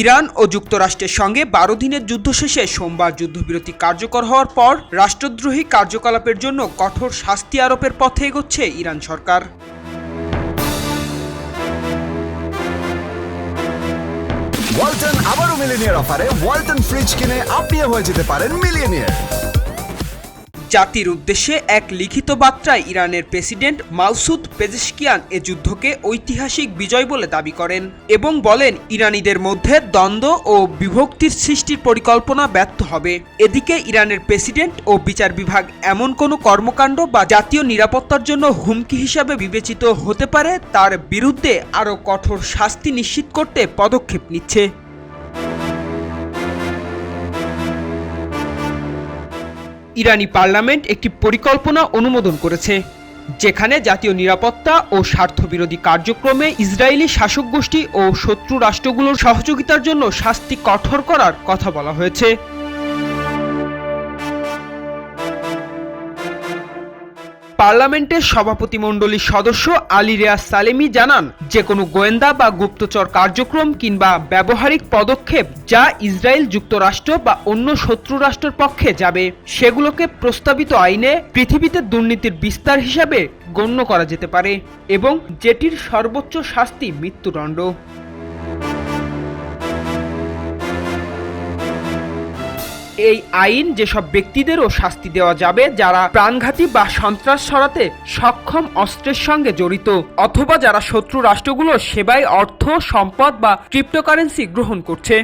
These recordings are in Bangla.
ইরান ও যুক্তরাষ্ট্রের সঙ্গে বারো দিনের যুদ্ধ শেষে সোমবার যুদ্ধবিরতি কার্যকর হওয়ার পর রাষ্ট্রদ্রোহী কার্যকলাপের জন্য কঠোর শাস্তি আরোপের পথে এগোচ্ছে ইরান সরকার। ওয়ালটন আবারও মিলিনিয়ার অফারে ওয়ালটন ফ্রিজ কিনে আপনিও হয়ে যেতে পারেন মিলিয়নিয়ার। জাতির উদ্দেশ্যে এক লিখিত বার্তায় ইরানের প্রেসিডেন্ট মাউসুদ পেজেশকিয়ান এ যুদ্ধকে ঐতিহাসিক বিজয় বলে দাবি করেন এবং বলেন, ইরানিদের মধ্যে দ্বন্দ্ব ও বিভক্তির সৃষ্টির পরিকল্পনা ব্যর্থ হবে। এদিকে ইরানের প্রেসিডেন্ট ও বিচার বিভাগ এমন কোনো কর্মকাণ্ড বা জাতীয় নিরাপত্তার জন্য হুমকি হিসাবে বিবেচিত হতে পারে, তার বিরুদ্ধে আরও কঠোর শাস্তি নিশ্চিত করতে পদক্ষেপ নিচ্ছে। ইরানি পার্লামেন্ট একটি পরিকল্পনা অনুমোদন করেছে, যেখানে জাতীয় নিরাপত্তা ও স্বার্থবিরোধী কার্যক্রমে ইসরায়েলি শাসক গোষ্ঠী ও শত্রু রাষ্ট্রগুলোর সহযোগিতার জন্য শাস্তি কঠোর করার কথা বলা হয়েছে। পার্লামেন্টের সভাপতিমণ্ডলীর সদস্য আলী রেয়াজ সালেমি জানান যে কোনো গোয়েন্দা বা গুপ্তচর কার্যক্রম কিংবা ব্যবহারিক পদক্ষেপ যা ইসরায়েল যুক্তরাষ্ট্র বা অন্য শত্রু রাষ্ট্রের পক্ষে যাবে, সেগুলোকে প্রস্তাবিত আইনে পৃথিবীতে দুর্নীতির বিস্তার হিসাবে গণ্য করা যেতে পারে এবং যেটির সর্বোচ্চ শাস্তি মৃত্যুদণ্ড। এই আইন যেসব ব্যক্তিদেরও শাস্তি দেওয়া যাবে, যারা প্রাণঘাতী বা সন্ত্রাস সরাতে সক্ষম অস্ত্রের সঙ্গে জড়িত, অথবা যারা শত্রু রাষ্ট্রগুলোর সেবায় অর্থ, সম্পদ বা ক্রিপ্টোকারেন্সি গ্রহণ করছে।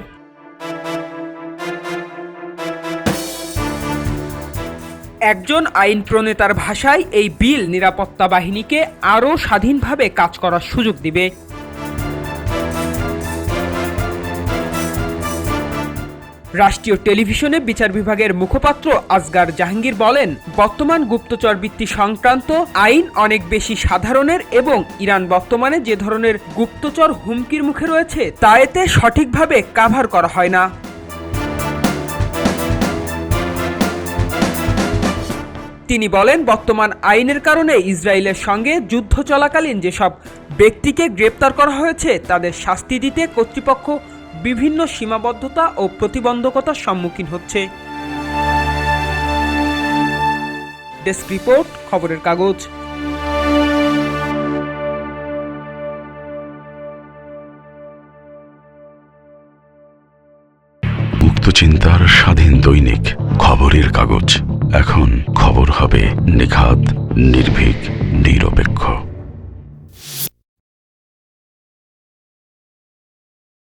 একজন আইন প্রণেতার ভাষায় এই বিল নিরাপত্তা বাহিনীকে আরও স্বাধীনভাবে কাজ করার সুযোগ দিবে। রাষ্ট্রীয় টেলিভিশনে বিচার বিভাগের মুখপাত্র আজগার জাহাঙ্গীর বলেন, বর্তমান গুপ্তচর বৃত্তি সংক্রান্ত আইন অনেক বেশি সাধারণের এবং ইরান বর্তমানে যে ধরনের গুপ্তচর হুমকির মুখে রয়েছে, তা এতে সঠিকভাবে কাভার করা হয় না। তিনি বলেন, বর্তমান আইনের কারণে ইসরায়েলের সঙ্গে যুদ্ধ চলাকালীন যেসব ব্যক্তিকে গ্রেপ্তার করা হয়েছে, তাদের শাস্তি দিতে কর্তৃপক্ষ বিভিন্ন সীমাবদ্ধতা ও প্রতিবন্ধকতার সম্মুখীন হচ্ছে। ডেস্ক রিপোর্ট, খবরের কাগজ। চিন্তার স্বাধীন দৈনিক, খবরের কাগজ। এখন খবর হবে নিখাত, নির্ভীক নিরপেক্ষ